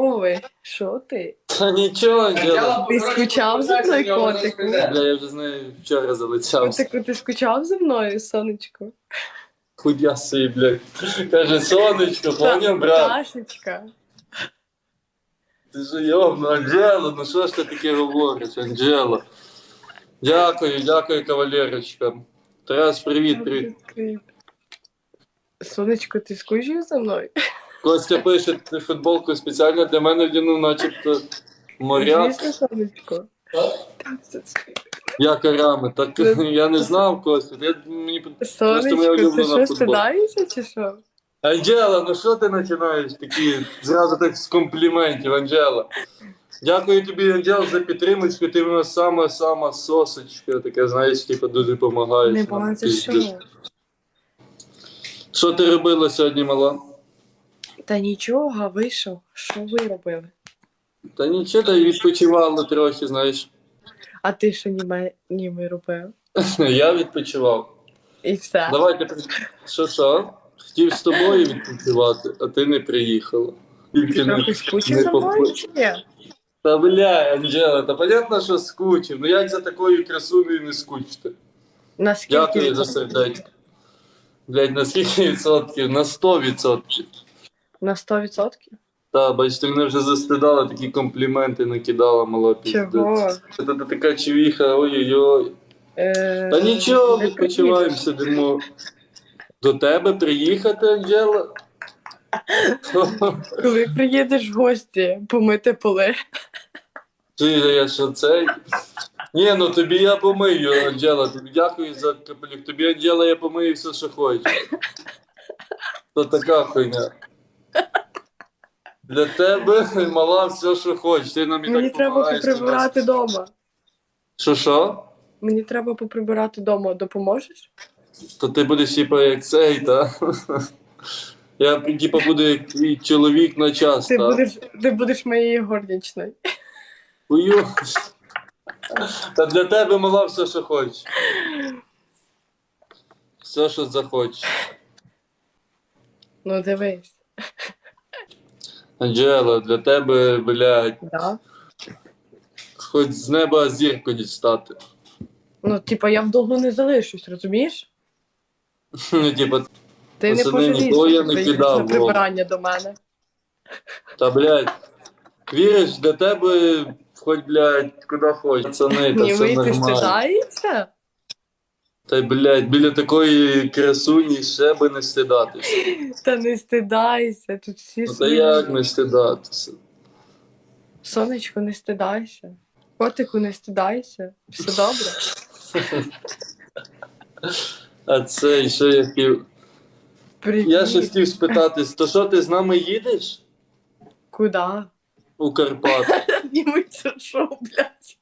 Ой, що ти? Та нічого, Анджела. Ти скучав за мною, котику? Бля, я вже з нею вчора залицявся. Котику, ти скучав за мною, сонечко? Худясий, блядь. Каже, сонечко, поняв, брат. Пташечка. Ти ж йовно, Анджела, ну що ж ти таке говориш, Анджела? Дякую, дякую, кавалерочка. Тарас, привіт, привіт. Сонечко, ти скучив за мною? Костя пише ти футболку спеціально для мене вдягнув, начебто моряк. Звісно, сонечко. Я. Так я не знав, Костя. Я, мені Просто моя Сонечко, ти улюблена що, футболка. стидаєшся чи що? Анджела, ну що ти починаєш такі зразу так з компліментів, Анджела? Дякую тобі, Анджела, за підтримочку. Ти в нас сама-сама сосочка, така, знаєш, типу, дуже допомагаєш. Не нам, що. Що ти робила сьогодні, мала? Та нічого, вийшов. Що ви робили? Та нічого, та й відпочивала трохи, знаєш. А ти що німе, ніби робив? Я відпочивав. І все. Давайте, що що? Хотів з тобою відпочивати, а ти не приїхала. Тільки не- Трохи скучив не за мною чи ні? Та бля, Анджела, та понятно, що скучив. Ну як за такою красунею не скучити? Наскільки Дякую за сердечко. Блять, на скільки відсотків? На 100 відсотків. На 100%? Та, бачите, мене вже застидала, такі компліменти накидала, мала Чого? піздець. Це та- та така чувіха, ой-ой-ой. Е, Та нічого, не відпочиваємо, сидимо. До тебе приїхати, Анджела? Коли приїдеш в гості, помити поли. Ти я що цей? Ні, ну тобі я помию, Анджела. Тобі дякую за капелюх. Тобі, Анджела, я помию все, що хочеш. То така хуйня. Для тебе мала все, що хочеш. Ти нам і Мені так треба поприбирати вдома. Що що? Мені треба поприбирати вдома. Допоможеш? То ти будеш типа як цей, та? Я типа буду як твій чоловік на час, Ти та? будеш, ти будеш моєю горничною. Хую. Та для тебе мала все, що хочеш. Все, що захочеш. Ну дивись. Анджела, для тебе, блядь, Да? хоч з неба зірку дістати. Ну, типа, я в долгу не залишусь, розумієш? Ну, типа, Ти не Пацани, пожалієш, нікого я що не приїдеш кидав, на бо- прибирання до мене. та, блядь, віриш, для тебе хоч, блядь, куди хочеш. Пацани, та Ні, все вийти нормально. стидається? Та, й, блядь, біля такої красуні ще би не стидатися. Та не стидайся, тут всі Ну, та свої. як не стидатися? Сонечко, не стидайся. Котику, не стидайся. Все добре. А це, що я хотів... Привіт. Я ще хотів спитатись, то що ти з нами їдеш Куда? у Карпати? Німи що, блядь?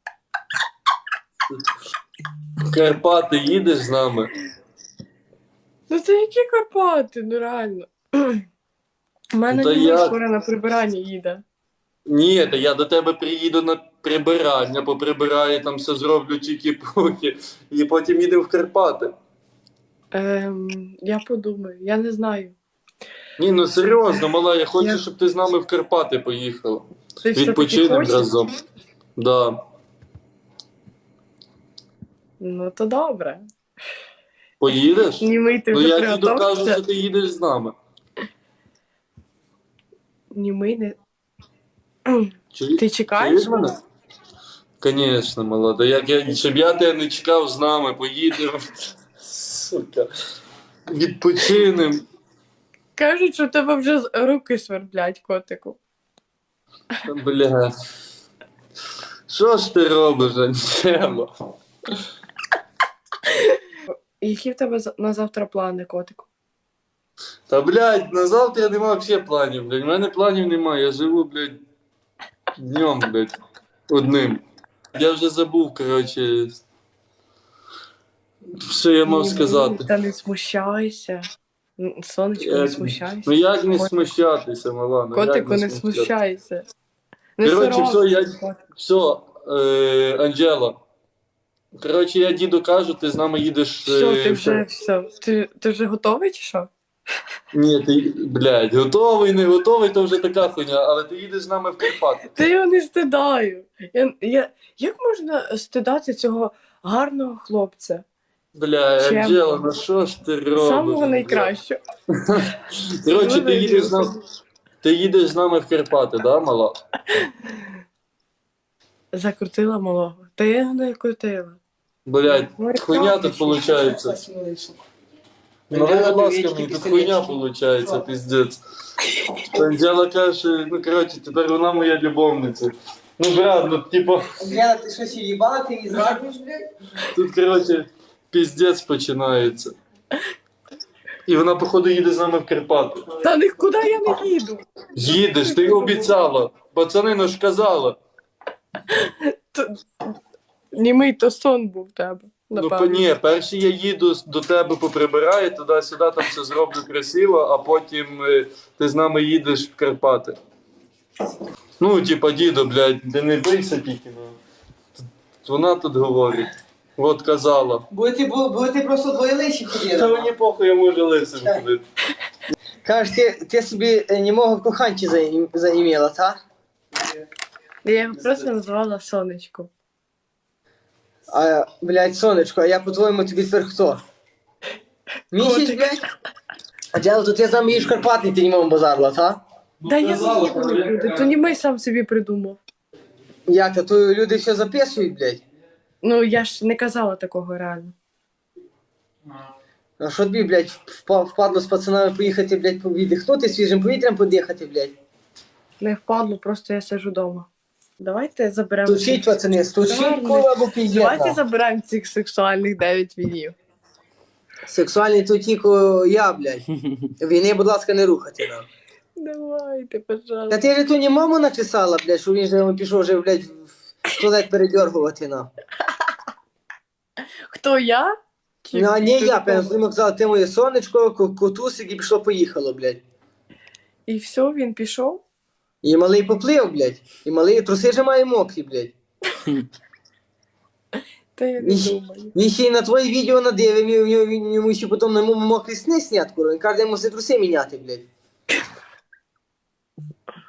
В Карпати їдеш з нами? Ну це які Карпати, ну реально. У мене Ну, та як? скоро на прибирання їде. Ні, та я до тебе приїду на прибирання, поприбираю, там все зроблю чікі-пуки, і потім їдемо в Карпати. Ем, я подумаю, я не знаю. Ні, ну серйозно, мала, я хочу, Я- щоб ти з нами в Карпати поїхала. Ти все-таки Відпочинемо хочеш? разом. Да. Ну то добре. Поїдеш? Німий ти Ну вже я діду кажу, що ти їдеш з нами. Німий не. Чи... Ти чекаєш Чуєш мене? мене? Звісно, молода. Як я, щоб я тебе не чекав з нами, поїдемо. Сука. Відпочинем. Кажуть, що в тебе вже з- руки сверблять, котику. Та, Бля. Що ж ти робиш, Анджело? Які в тебе на завтра плани, котику? Та блядь, на завтра нема взагалі планів, блядь. У мене планів немає. Я живу, блядь, днем, блядь, одним. Я вже забув, коротше. Що я мав Ні, сказати? Та не смущайся. Сонечко, не смущайся. Ну як не смущатися, мала? Ну, як Котику, не смущатися? смущайся. Не Коротше, соромся, все, я- котику. Все, е, Анджела. Коротше, я діду кажу, ти з нами їдеш. Е, ти вже все. Ти, ти вже готовий чи що? Ні, ти, блядь, готовий, не готовий, то вже така хуйня, але ти їдеш з нами в Карпати. Та його не стидаю. Я, я, як можна стидати цього гарного хлопця? Бля, Чемно. Анджела, ну що ж ти робиш? Самого бля? найкращого. Коротше, ти їдеш з нами. Ти їдеш з нами в Карпати, да, мала? Закрутила малого. Та я його не крутила. Блядь, Ну, хуйня тут виходить. Ну, будь ласка, мені тут хуйня виходить, піздець. Анджела каже, ну коротше, тепер вона моя любовниця. Ну, брат, ну типу, Андріана, ти щось їбала, ти її зраджуєш, блядь? тут, коротше, піздець починається. І вона, походу, їде з нами в Карпати. Та нікуди я не їду. Їдеш, ти обіцяла. Пацани, ну ж казала. Німий то сон був в тебе. Ну, Напевно. по- ні, перший я їду до тебе поприбираю, туди-сюди там все зроблю красиво, а потім е, ти з нами їдеш в Карпати. Ну, типа, дідо, блядь, де не бийся тільки. Ну. Вона тут говорить. От казала. Будете, бу- будете просто двоє лиші Та ходили. мені похуй, я можу лисим ходити. Кажеш, ти, ти собі е, німого коханчі заім- заімела, та? Я його просто назвала сонечко. А, блядь, сонечко, а я по-твоєму тобі тепер хто? Місяць, Котик. блядь? А ти з нами їдеш в Карпати, ти німому базарла, та? Та я не нікуди. То німий сам собі придумав. Як то? То люди все записують, блядь. Ну я ж не казала такого реально. А що тобі, блядь, впа- впадло з пацанами поїхати, блядь, віддихнути, свіжим повітрям подихати, блядь? Не впадло, просто я сиджу вдома. Давайте заберемо. Стучіть, пацани, стучіть, Гарно. або піздець. Давайте заберемо цих сексуальних 9 вінів. Сексуальний то тільки я, блядь. Війни, будь ласка, не рухати нам. Давайте, Та пожалуйста. ти ж ту не маму написала, блядь, що він же пішов вже, блядь, в туалет передергувати нам. Хто я? Чи Ну, а не я, хто? прям йому казала, ти моє сонечко, кутусик і пішло поїхало, блядь. І все, він пішов? І малий поплив, блядь. І малий труси же має мокрі, блядь. Та я не думаю. Він ще й на твоє відео надивив, йому ще потім на мокрі сни снять, курва. Він каже, йому все труси міняти, блядь.